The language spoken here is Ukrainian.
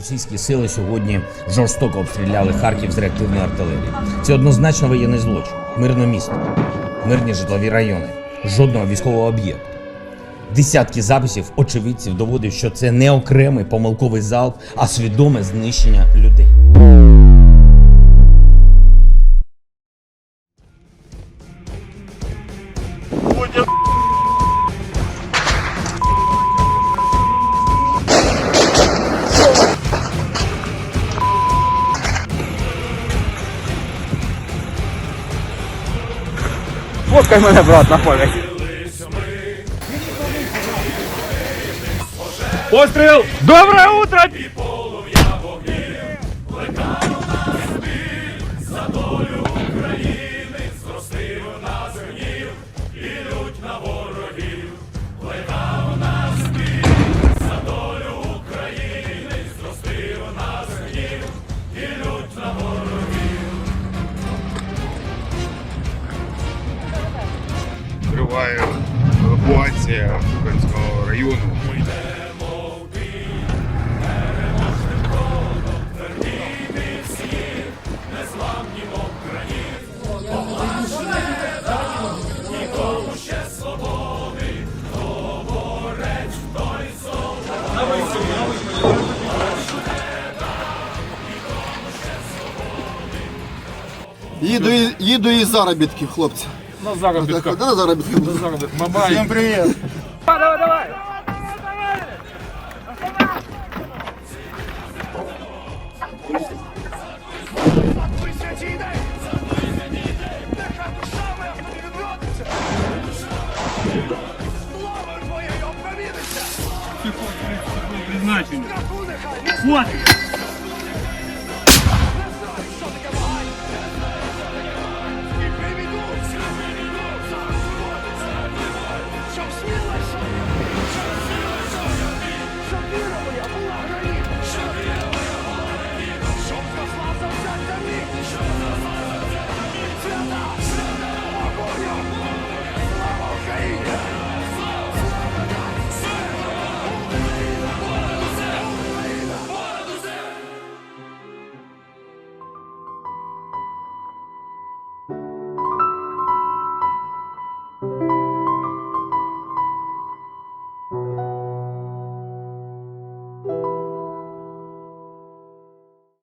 російські сили сьогодні жорстоко обстріляли Харків з реактивної артилерії. Це однозначно воєнний злочин, мирне місто, мирні житлові райони, жодного військового об'єкту. Десятки записів очевидців доводять, що це не окремий помилковий залп, а свідоме знищення людей. Фоткай мене, брат, на пам'ять. Постріл! Доброе утро! Триває евакуація Купенського району. Їду, їду із заробітків, хлопці. На заробітка. Так, на заробітків. На заробітка. Бабай. Всім привіт. Давай, давай! Призначення. От!